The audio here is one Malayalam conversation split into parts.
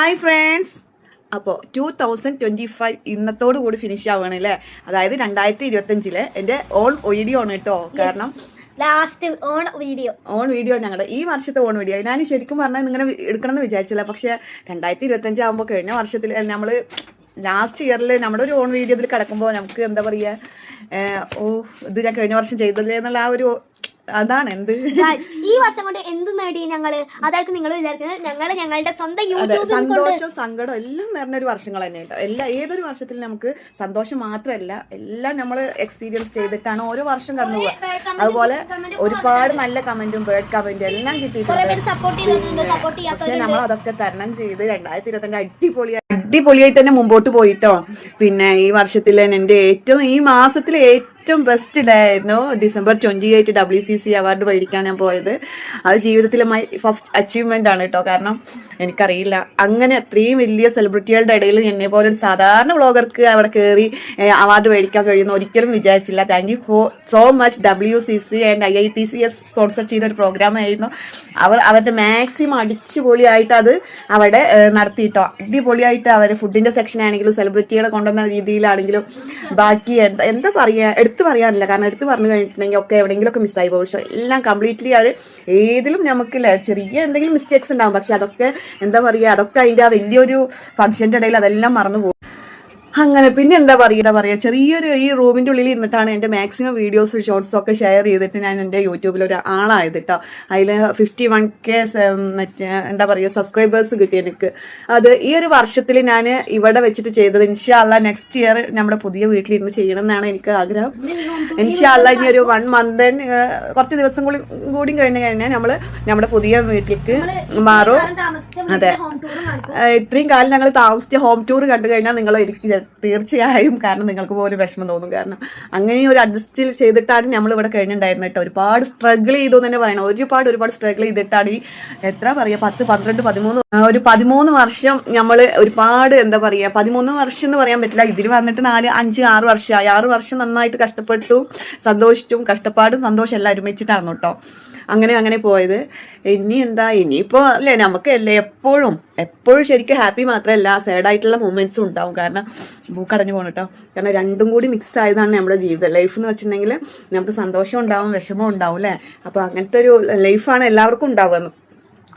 ഹായ് ഫ്രണ്ട്സ് അപ്പോൾ ടു തൗസൻഡ് ട്വന്റി ഫൈവ് ഇന്നത്തോടു കൂടി ഫിനിഷ് ആവുകയാണ് അല്ലേ അതായത് രണ്ടായിരത്തി ഇരുപത്തഞ്ചിൽ എന്റെ ഓൺ വീഡിയോ ആണ് കേട്ടോ. കാരണം last on video on video ഞങ്ങളുടെ ഈ വർഷത്തെ ഓൺ വീഡിയോ ഞാൻ ശരിക്കും പറഞ്ഞാൽ ഇങ്ങനെ എടുക്കണം എന്ന് വിചാരിച്ചില്ല. പക്ഷേ രണ്ടായിരത്തി ഇരുപത്തഞ്ച് ആകുമ്പോൾ കഴിഞ്ഞ വർഷത്തിൽ നമ്മൾ ലാസ്റ്റ് ഇയറിൽ നമ്മുടെ ഒരു ഓൺ വീഡിയോ ഇതിൽ കിടക്കുമ്പോൾ നമുക്ക് എന്താ പറയുക ഓ ഇത് ഞാൻ കഴിഞ്ഞ വർഷം ചെയ്തല്ലേ എന്നുള്ള ആ ഒരു അതാണ് എന്ത് ഈ വർഷം കൊണ്ട് എന്ത് നേടി ഞങ്ങൾ? അതായത് നിങ്ങൾ വിചാരിക്കുന്നത് ഞങ്ങൾ ഞങ്ങളുടെ സ്വന്തം യൂട്യൂബ് കൊണ്ട് സന്തോഷവും സങ്കടവും എല്ലാം നിറഞ്ഞൊരു വർഷങ്ങൾ തന്നെ കേട്ടോ. എല്ലാ ഏതൊരു വർഷത്തിൽ നമുക്ക് സന്തോഷം മാത്രമല്ല എല്ലാം നമ്മൾ എക്സ്പീരിയൻസ് ചെയ്തിട്ടാണ് ഓരോ വർഷം കടന്നു പോവുക. അതുപോലെ ഒരുപാട് നല്ല കമന്റും ബേർഡ് കമന്റും എല്ലാം കിട്ടിയിട്ടുണ്ട്. പക്ഷെ നമ്മൾ അതൊക്കെ തരണം ചെയ്ത് രണ്ടായിരത്തി ഇരുപത്തിരണ്ട് അടിപൊളി അടിപൊളിയായിട്ട് തന്നെ മുമ്പോട്ട് പോയിട്ടോ. പിന്നെ ഈ വർഷത്തിലെ എന്റെ ഏറ്റവും ഈ മാസത്തിലെ ഏറ്റവും ബെസ്റ്റ് ഡേ ആയിരുന്നു December twenty eight W C C award മേടിക്കാൻ ഞാൻ പോയത്. അത് ജീവിതത്തിലെ മൈ ഫസ്റ്റ് അച്ചീവ്മെന്റ് ആണ് കേട്ടോ കാരണം എനിക്കറിയില്ല. അങ്ങനെ അത്രയും വലിയ സെലിബ്രിറ്റികളുടെ ഇടയിൽ എന്നെ പോലെ ഒരു സാധാരണ വ്ളോഗർക്ക് അവിടെ കയറി അവാർഡ് മേടിക്കാൻ കഴിയുന്ന ഒരിക്കലും വിചാരിച്ചില്ല. Thank you for so much W C C and I I T C S sponsor ചെയ്ത ഒരു പ്രോഗ്രാം ആയിരുന്നു. അവർ അവരുടെ മാക്സിമം അടിച്ചുപൊളിയായിട്ട് അത് അവിടെ നടത്തിയിട്ടോ അടിപൊളിയായിട്ട് അവർ ഫുഡിന്റെ സെക്ഷൻ ആണെങ്കിലും സെലിബ്രിറ്റികളെ കൊണ്ടുവന്ന രീതിയിലാണെങ്കിലും ബാക്കി എന്താ എന്താ പറയുക എടുത്തു പറയാനില്ല. കാരണം എടുത്തു പറഞ്ഞു കഴിഞ്ഞിട്ടുണ്ടെങ്കിൽ ഒക്കെ എവിടെയെങ്കിലുമൊക്കെ മിസ്സായി പോകും. പക്ഷേ എല്ലാം കംപ്ലീറ്റ്ലി അവർ ഏതിലും നമുക്ക് ചെറിയ എന്തെങ്കിലും മിസ്റ്റേക്സ് ഉണ്ടാകും പക്ഷെ അതൊക്കെ എന്താ പറയുക അതൊക്കെ അതിന്റെ ആ വലിയൊരു ഫംഗ്ഷന്റെ ഇടയിൽ അതെല്ലാം മറന്നു പോകും. അങ്ങനെ പിന്നെ എന്താ പറയുക പറയുക ചെറിയൊരു ഈ റൂമിന്റെ ഉള്ളിൽ ഇരുന്നിട്ടാണ് എന്റെ മാക്സിമം വീഡിയോസ് ഷോർട്സ് ഒക്കെ ഷെയർ ചെയ്തിട്ട് ഞാൻ എന്റെ യൂട്യൂബിൽ ഒരു ആളായത് കേട്ടോ അതിൽ ഫിഫ്റ്റി വൺ കെ മറ്റേ എന്താ പറയുക സബ്സ്ക്രൈബേഴ്സ് കിട്ടി എനിക്ക്. അത് ഈ ഒരു വർഷത്തിൽ ഞാൻ ഇവിടെ വെച്ചിട്ട് ചെയ്തത് ഇൻഷാല്ല നെക്സ്റ്റ് ഇയർ നമ്മുടെ പുതിയ വീട്ടിലിരുന്ന് ചെയ്യണം എന്നാണ് എനിക്ക് ആഗ്രഹം. ഇൻഷാല്ല ഇനി ഒരു വൺ മന്ത് കുറച്ച് ദിവസം കൂടി കൂടി കഴിഞ്ഞ് കഴിഞ്ഞാൽ നമ്മൾ നമ്മുടെ പുതിയ വീട്ടിലേക്ക് മാറും. അതെ. ഇത്രയും കാലം ഞങ്ങൾ താമസിച്ച ഹോം ടൂർ കണ്ടു കഴിഞ്ഞാൽ നിങ്ങൾ തീർച്ചയായും കാരണം നിങ്ങൾക്ക് പോലും വിഷമം തോന്നും. കാരണം അങ്ങനെ ഒരു അഡ്ജസ്റ്റ് ചെയ്തിട്ടാണ് നമ്മൾ ഇവിടെ കഴിഞ്ഞിട്ടുണ്ടായിരുന്നത് കേട്ടോ ഒരുപാട് സ്ട്രഗിൾ ചെയ്തു തന്നെ പറയണം ഒരുപാട് ഒരുപാട് സ്ട്രഗിൾ ചെയ്തിട്ടാണ് ഈ എത്ര പറയാ പത്ത് പന്ത്രണ്ട് പതിമൂന്ന് ഒരു പതിമൂന്ന് വർഷം നമ്മൾ ഒരുപാട് എന്താ പറയുക പതിമൂന്ന് വർഷം എന്ന് പറയാൻ പറ്റില്ല. ഇതിൽ വന്നിട്ട് നാല് അഞ്ച് ആറ് വർഷമായി ആറ് വർഷം നന്നായിട്ട് കഷ്ടപ്പെട്ടു. സന്തോഷിച്ചും കഷ്ടപ്പാടും സന്തോഷം എല്ലാം ഒരുമിച്ചിട്ടാണ് കേട്ടോ. അങ്ങനെ അങ്ങനെ പോയത്. ഇനി എന്താ? ഇനിയിപ്പോ അല്ലേ നമുക്ക് അല്ലേ എപ്പോഴും എപ്പോഴും ശരിക്കും ഹാപ്പി മാത്രമല്ല സാഡായിട്ടുള്ള മൂമെന്റ്സും ഉണ്ടാവും. കാരണം ബൂക്കടഞ്ഞു പോകണം കേട്ടോ. കാരണം രണ്ടും കൂടി മിക്സ് ആയതാണ് നമ്മുടെ ജീവിതം. ലൈഫ് എന്ന് വെച്ചിട്ടുണ്ടെങ്കിൽ നമുക്ക് സന്തോഷം ഉണ്ടാവും വിഷമം ഉണ്ടാവും അല്ലേ? അപ്പോൾ അങ്ങനത്തെ ഒരു ലൈഫാണ് എല്ലാവർക്കും ഉണ്ടാവുക.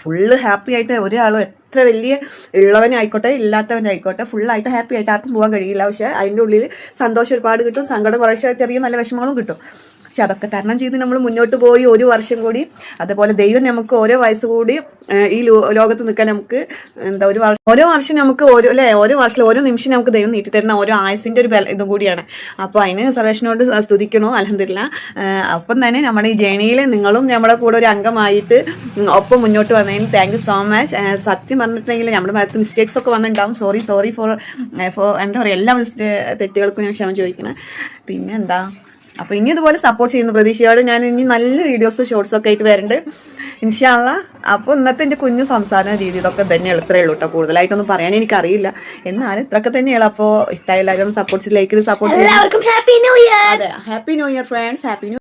ഫുള്ള് ഹാപ്പി ആയിട്ട് ഒരാളും എത്ര വലിയ ഉള്ളവനായിക്കോട്ടെ ഇല്ലാത്തവനായിക്കോട്ടെ ഫുള്ളായിട്ട് ഹാപ്പി ആയിട്ട് ആർക്കും പോകാൻ കഴിയില്ല. പക്ഷേ അതിന്റെ ഉള്ളിൽ സന്തോഷം ഒരുപാട് കിട്ടും സങ്കടം കുറേശ്ശെ ചെറിയ നല്ല വിഷമങ്ങളും കിട്ടും. പക്ഷെ അതൊക്കെ തരണം ചെയ്ത് നമ്മൾ മുന്നോട്ട് പോയി ഒരു വർഷം കൂടി. അതുപോലെ ദൈവം നമുക്ക് ഓരോ വയസ്സ് കൂടി ഈ ലോകത്ത് നിൽക്കാൻ നമുക്ക് എന്താ ഒരു വർഷം ഓരോ വർഷം നമുക്ക് ഓരോ അല്ലേ ഓരോ വർഷം ഓരോ നിമിഷം നമുക്ക് ദൈവം നീട്ടി തരുന്ന ഓരോ ആയുസിന്റെ ഒരു ഇതും കൂടിയാണ്. അപ്പോൾ അതിന് സർവേഷനോട് സ്തുതിക്കണോ അലഹദില്ല അപ്പം തന്നെ നമ്മുടെ ഈ ജേണിയിൽ നിങ്ങളും നമ്മുടെ കൂടെ ഒരു അംഗമായിട്ട് ഒപ്പം മുന്നോട്ട് വന്നതിന് താങ്ക് സോ മച്ച് സത്യം പറഞ്ഞിട്ടുണ്ടെങ്കിൽ നമ്മുടെ ഭാഗത്ത് മിസ്റ്റേക്സ് ഒക്കെ വന്നിട്ടുണ്ടാവും. സോറി സോറി ഫോർ ഫോർ എന്താ പറയുക എല്ലാ തെറ്റുകൾക്കും ഞാൻ ക്ഷമ ചോദിക്കണം. പിന്നെ എന്താ? അപ്പോൾ ഇനി ഇതുപോലെ സപ്പോർട്ട് ചെയ്യുന്ന പ്രതീക്ഷയോട്. ഞാൻ ഇനി നല്ല വീഡിയോസ് ഷോർട്സ് ഒക്കെ ആയിട്ട് വരുന്നുണ്ട് ഇൻഷാല്ല അപ്പോൾ ഇന്നത്തെ എന്റെ കുഞ്ഞു സംസാര രീതി ഇതൊക്കെ തന്നെയാണ് ഇത്രയേ ഉള്ളൂ കേട്ടോ കൂടുതലായിട്ടൊന്നും പറയാൻ എനിക്കറിയില്ല. എന്നാലും ഇത്രയൊക്കെ തന്നെയാണ് അപ്പോൾ ഇഷ്ടമായി എല്ലാവരും സപ്പോർട്ട് ലൈക്ക് സപ്പോർട്ട് ചെയ്യാം. എല്ലാവർക്കും ഹാപ്പി ന്യൂ ഇയർ അതെ. Happy new year friends happy new